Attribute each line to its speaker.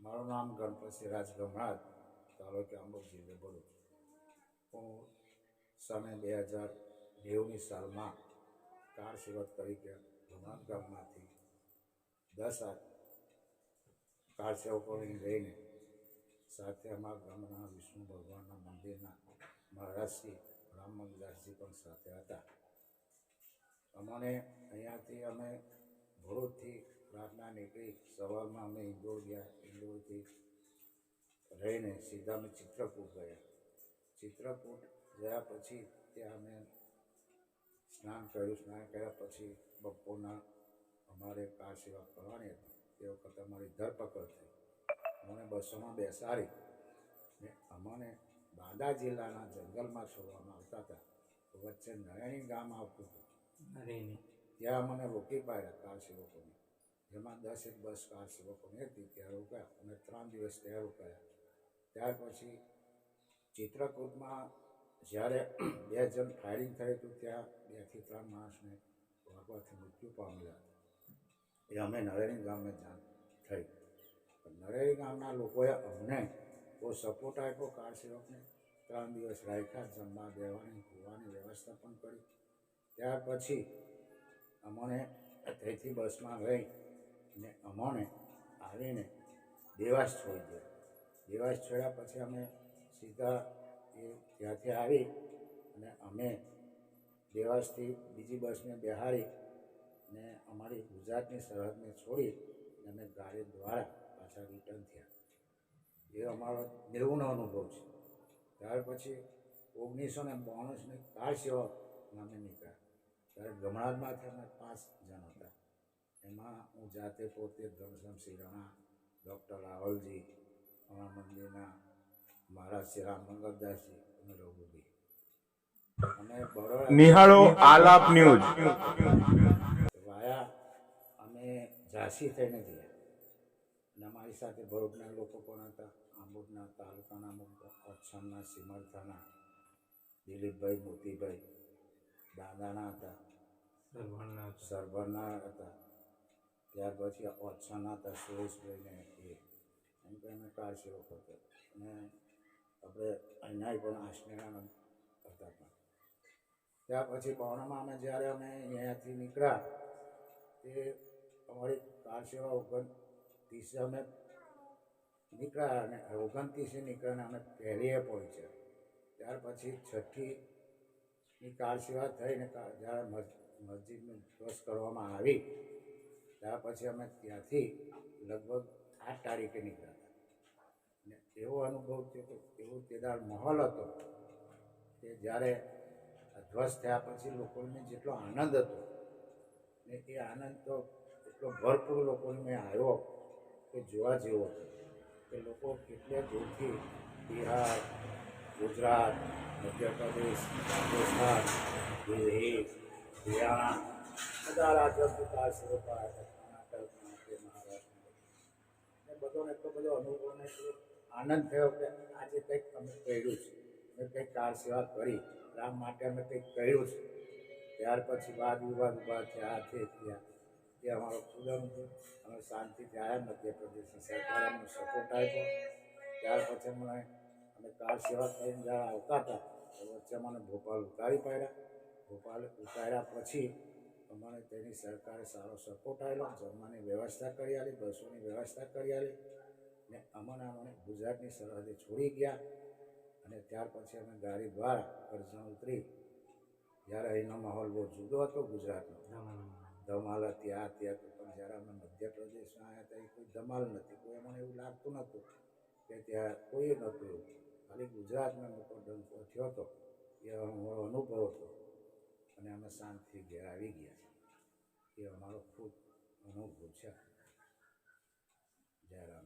Speaker 1: મારું નામ ગણપતસિંહ રાજ ગમરાજ તાલુકે આંબોદ જિલ્લો ભરૂચ. હું સને બે હજાર નેવુંની સાલમાં કાર સેવક તરીકે ભગવાન ગામમાંથી દસ કાર સેવકોને લઈને સાથે અમારા ગામના વિષ્ણુ ભગવાનના મંદિરના મહારાજશ્રી રામ મંગદાસજી પણ સાથે હતા. અમને અહીંયાથી અમે ભરૂચથી રાતના નીકળી સવારમાં અમે ઇન્દોર ગયા ઇન્દોરથી રહીને સીધા અમે ચિત્રકૂટ ગયા. ચિત્રકૂટ ગયા પછી ત્યાં અમે સ્નાન કર્યું. સ્નાન કર્યા પછી બપોરના અમારે કાર સેવા કરવાની હતી. તે વખતે અમારી ધરપકડ થઈ. અમને બસોમાં બેસાડી ને અમને બાદા જિલ્લાના જંગલમાં છોડવામાં આવતા હતા. તો વચ્ચે નયણી ગામ આવતું હતું. ત્યાં અમને રોકી પાડ્યા કાર સેવકોને. જેમાં દસ એક બસ કાર સેવકોની હતી ત્યાં રોકાયા અમે ત્રણ દિવસ ત્યાં રોકાયા ત્યાર પછી ચિત્રકૂટમાં જ્યારે બે જણ ફાયરિંગ થયું હતું, ત્યાં બેથી ત્રણ માણસને વાગવાથી મૃત્યુ પામેલા એ અમે નરેણી ગામે જાણ થઈ. નરેણી ગામના લોકોએ અમને બહુ સપોર્ટ આપ્યો. કાર સેવકને ત્રણ દિવસ રાખ્યા, જમવા દેવાની હોવાની વ્યવસ્થા પણ કરી. ત્યાર પછી અમને ત્યાંથી બસમાં ગઈ ને અમને આવીને દેવાસ છોડી દે દેવાસ છોડ્યા પછી અમે સીધા એ ત્યાંથી આવી અને અમે દેવાસથી બીજી બસને બેહાડી ને અમારી ગુજરાતની સરહદને છોડી અને ગાડી દ્વારા પાછા રિટર્ન થયા. એ અમારો નેવુંનો અનુભવ છે. ત્યાર પછી ઓગણીસો ને બોણસની કાર સેવા નામે નીકળ્યા. ત્યારે ગમણાદમાંથી અમે પાંચ જણ એમાં હું જાતે પોતે ઘનશ્યામસિંહ રાણા ડૉક્ટર રાવલજી અમારા મંદિરના મહારાજ શ્રી રામ મંગલદાસજી અને રઘુજી. અને
Speaker 2: નિહાળો આલાપ ન્યૂઝ.
Speaker 1: વાયા અમે ઝાંસી થઈને ગયા. અને અમારી સાથે ભરૂચના લોકો પણ હતા? આંબોદના તાલુકાના કચ્છના સિમરથાના દિલીપભાઈ મોતીભાઈ દાદાના હતા. સરભરના હતા. ત્યાર પછી ઓછાના હતા સુરેશભાઈને એ એમ કે અમે કાર સેવક હતો અને આપણે અહીંના પણ આશ્રયાનંદ હતા. પણ ત્યાર પછી પૌર્ણમાં અમે જ્યારે અમે અહીંયાથી નીકળ્યા, તે અમારી કાર સેવા ઓગણત્રીસે અમે નીકળ્યા અને ઓગણત્રીસે નીકળ્યા અમે પહેલીએ પહોંચ્યા. ત્યાર પછી છઠ્ઠીની કાર સેવા થઈને જ્યારે મસ્જિદની બસ કરવામાં આવી ત્યાર પછી અમે ત્યાંથી લગભગ આઠ તારીખે નીકળ્યા હતા. અને એવો અનુભવ થયો કે એવો તેદાર માહોલ હતો કે જ્યારે આ થયા પછી લોકોને જેટલો આનંદ હતો, ને એ આનંદ તો એટલો ભરપૂર લોકોને મેં આવ્યો કે જોવા જેવો હતો કે લોકો કેટલે દૂરથી બિહાર, ગુજરાત, મધ્યપ્રદેશ, રાજસ્થાન, દિલ્હી, હરિયાણા આવ્યા હતા કર્ણાટક બધોને એટલો બધો અનુભવ ને એટલો આનંદ થયો કે આજે કંઈક અમે કર્યું છે. અમે કંઈક કાર સેવા કરી. રામ માટે અમે કંઈક કર્યું છે. ત્યાર પછી વાદ વિવાદ ઊભા થયા ત્યાં તે થયા. એ અમારો ખુદમ છે અમે શાંતિથી આવ્યા મધ્યપ્રદેશની સરકાર અમને સપોર્ટ આપ્યો. ત્યાર પછી અમને અમે કાર સેવા કરીને જ્યારે આવતા હતા, તો વચ્ચે અમને ભોપાલ ઉતારી પાડ્યા. ભોપાલ ઉતાર્યા પછી અમને તેની સરકારે સારો સપોર્ટ આવેલો, જમવાની વ્યવસ્થા કરી આલી, બસોની વ્યવસ્થા કરી આલી ને અમને અમને ગુજરાતની સરહદે છોડી ગયા અને ત્યાર પછી અમે ગાડી દ્વારા કરજણ ઉતરી જ્યારે અહીંનો માહોલ બહુ જુદો હતો ગુજરાતનો. ધમાલ હતી, આ ત્યાં તો પણ જ્યારે અમે મધ્યપ્રદેશમાં આવ્યા ત્યાં કોઈ ધમાલ નથી, કોઈ અમને એવું લાગતું નહોતું કે ત્યાં કોઈ નહોતું ખાલી ગુજરાતમાં મોટો ડંકો થયો હતો, એ અમારો અનુભવ હતો અને અમે શાંતિથી ઘેર આવી ગયા. એ અમારો ખૂબ અનુભવ છે. જય રામ.